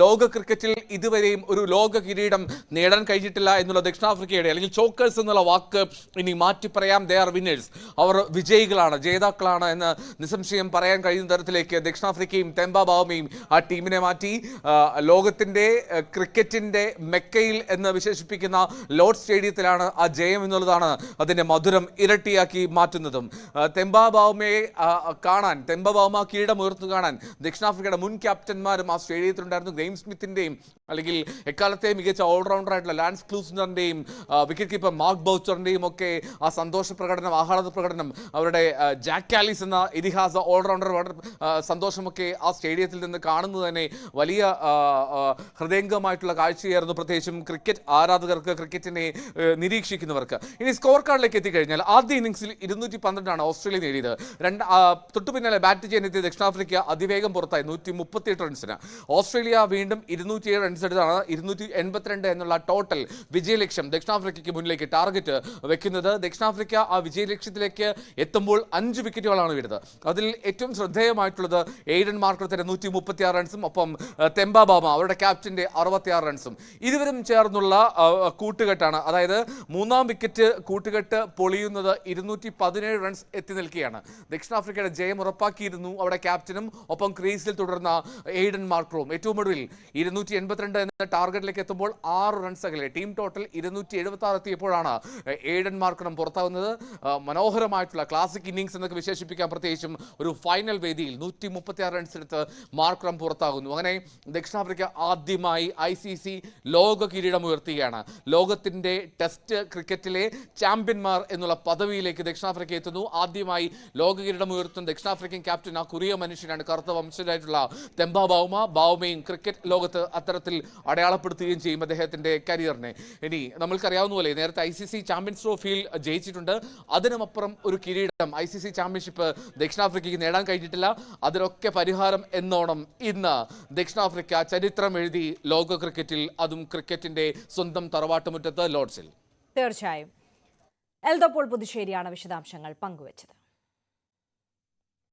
ലോക ക്രിക്കറ്റിൽ ഇതുവരെയും ഒരു ലോക കിരീടം നേടാൻ കഴിഞ്ഞിട്ടില്ല എന്നുള്ള ദക്ഷിണാഫ്രിക്കയുടെ അല്ലെങ്കിൽ ചോക്കേഴ്സ് എന്നുള്ള വാക്ക് ഇനി മാറ്റി പറയാം ദേ ആർ വിന്നേഴ്സ് അവർ വിജയികളാണ് ജേതാക്കളാണ് എന്ന് നിസ്സംശയം പറയാൻ കഴിയുന്ന തരത്തിലേക്ക് ദക്ഷിണാഫ്രിക്കയും തെമ്പാബാവുമയും ആ ടീമിനെ മാറ്റി. ലോകത്തിന്റെ ക്രിക്കറ്റിന്റെ മെക്കയിൽ എന്ന് വിശേഷിപ്പിക്കുന്ന ലോർഡ് സ്റ്റേഡിയത്തിലാണ് ആ ജയം എന്നുള്ളതാണ് അതിന്റെ മധുരം ഇരട്ടിയാക്കി മാറ്റുന്നതും. തെമ്പാബാവുമയെ തെമ്പ കാണാൻ തെമ്പാബാവുമ ബാവമ കിരീടം ഉയർന്നു കാണാൻ ദക്ഷിണാഫ്രിക്കയുടെ മുൻ ക്യാപ്റ്റന്മാരും ആ സ്റ്റേഡിയത്തിലുണ്ടായിരുന്നു. ഗ്രെയിം സ്മിത്തിന്റെയും അല്ലെങ്കിൽ എക്കാലത്തെ മികച്ച ഓൾറൗണ്ടറായിട്ടുള്ള ലാൻസ് ക്ലൂസിനറിന്റെയും വിക്കറ്റ് കീപ്പർ മാർക്ക് ബൗച്ചറിന്റെയും ഒക്കെ ആ സന്തോഷ പ്രകടനം ആഹ്ലാദ പ്രകടനം അവരുടെ ജാക്ക് കാലിസ് എന്ന ഇതിഹാസ ഓൾറൗണ്ടർ സന്തോഷമൊക്കെ ആ സ്റ്റേഡിയത്തിൽ നിന്ന് കാണുന്നത് തന്നെ വലിയ ഹൃദയംഗമായിട്ടുള്ള കാഴ്ചയായിരുന്നു പ്രത്യേകിച്ചും ക്രിക്കറ്റ് ആരാധകർക്ക് ക്രിക്കറ്റിനെ നിരീക്ഷിക്കുന്നവർക്ക്. ഇനി സ്കോർ കാർഡിലേക്ക് എത്തിക്കഴിഞ്ഞാൽ ആദ്യ ഇന്നിംഗ്സിൽ ഇരുന്നൂറ്റി പന്ത്രണ്ടാണ് ഓസ്ട്രേലിയ നേടിയത്. രണ്ട് തൊട്ടു പിന്നാലെ ബാറ്റ് ചെയ്യാനെത്തിയ ദക്ഷിണാഫ്രിക്ക അതിവേഗം പുറത്തായി നൂറ്റി മുപ്പത്തിയെട്ട് റൺസിന് ഓസ്ട്രേലിയ വീണ്ടും ഇരുന്നൂറ്റിയേഴ് റൺസ് എടുത്താണ്. ഇരുന്നൂറ്റി എൺപത്തിരണ്ട് എന്നുള്ള ടോട്ടൽ വിജയലക്ഷ്യം ദക്ഷിണാഫ്രിക്കയ്ക്ക് മുന്നിലേക്ക് ടാർഗറ്റ് വെക്കുന്നത്. ദക്ഷിണാഫ്രിക്ക ആ വിജയലക്ഷ്യത്തിലേക്ക് എത്തുമ്പോൾ അഞ്ച് വിക്കറ്റുകളാണ് വീണത്. അതിൽ ഏറ്റവും ശ്രദ്ധേയമായിട്ടുള്ളത് എയ്ഡൻ മാർക്കറത്തിന്റെ നൂറ്റി മുപ്പത്തി ആറ് റൺസും ഒപ്പം തെമ്പാബാമ തെമ്പ ബാമ അവരുടെ ക്യാപ്റ്റന്റെ അറുപത്തിയാറ് റൺസും ഇരുവരും ചേർന്നുള്ള കൂട്ടുകെട്ടാണ്. അതായത് മൂന്നാം വിക്കറ്റ് കൂട്ടുകെട്ട് പൊളിയുന്നത് ഇരുന്നൂറ്റി പതിനേഴ് റൺസ് എത്തി നിൽക്കുകയാണ്. ദക്ഷിണാഫ്രിക്കയുടെ ജയം ഉറപ്പാക്കിയിരുന്നു അവിടെ ക്യാപ്റ്റനും ഒപ്പം ക്രീസിൽ തുടർന്ന എയ്ഡൻ മാർക്കറും. ഏറ്റവും ഒടുവിൽ ഇരുന്നൂറ്റി എൺപത്തിരണ്ട് എന്ന ടാർഗറ്റിലേക്ക് എത്തുമ്പോൾ ആറ് റൺസ് അകലെ. ടീം ടോട്ടൽ ഇരുന്നൂറ്റി എഴുപത്തി ആറ് എത്തിയപ്പോഴാണ് ഏഡൻ മാർക്രം പുറത്താവുന്നത് മനോഹരമായിട്ടുള്ള ക്ലാസിക് ഇന്നിങ്സ് എന്നൊക്കെ വിശേഷിപ്പിക്കാം പ്രത്യേകിച്ചും ഒരു ഫൈനൽ വേദിയിൽ നൂറ്റി മുപ്പത്തി ആറ് റൺസ് എടുത്ത് മാർക്രം പുറത്താകുന്നു. അങ്ങനെ ദക്ഷിണാഫ്രിക്ക ആദ്യമായി ഐ സി സി ലോക കിരീടം ഉയർത്തുകയാണ്. ലോകത്തിന്റെ ടെസ്റ്റ് ക്രിക്കറ്റിലെ ചാമ്പ്യന്മാർ എന്നുള്ള പദവിയിലേക്ക് ദക്ഷിണാഫ്രിക്ക എത്തുന്നു. ആദ്യമായി ലോക കിരീടം ഉയർത്തുന്ന ദക്ഷിണാഫ്രിക്കൻ ക്യാപ്റ്റൻ ആ കുറിയ മനുഷ്യനാണ്. കറുത്ത വംശജരായിട്ടുള്ള തെമ്പ ബൗമ ബൗമയും ക്രിക്കറ്റ് ലോകത്ത് അത്തരത്തിൽ അടയാളപ്പെടുത്തുകയും ചെയ്യും അദ്ദേഹത്തിന്റെ കരിയറിനെ. ഇനി നമ്മൾക്കറിയാവുന്ന പോലെ നേരത്തെ ഐ സി സി ചാമ്പ്യൻസ് ട്രോഫിയിൽ ജയിച്ചിട്ടുണ്ട്. അതിനുമപ്പുറം ഒരു കിരീടം ഐ സി സി ചാമ്പ്യൻഷിപ്പ് ദക്ഷിണാഫ്രിക്കയ്ക്ക് നേടാൻ കഴിഞ്ഞിട്ടില്ല. അതിനൊക്കെ പരിഹാരം എന്നോണം ഇന്ന് ദക്ഷിണാഫ്രിക്ക ചരിത്രം എഴുതി ലോക ക്രിക്കറ്റിൽ അതും ക്രിക്കറ്റിന്റെ സ്വന്തം തറവാട്ടുമുറ്റത്ത് ലോഡ്സിൽ തീർച്ചയായും. എൽദപ്പോൾ പുതുശ്ശേരിയാണ് വിശദാംശങ്ങൾ പങ്കുവച്ചത്.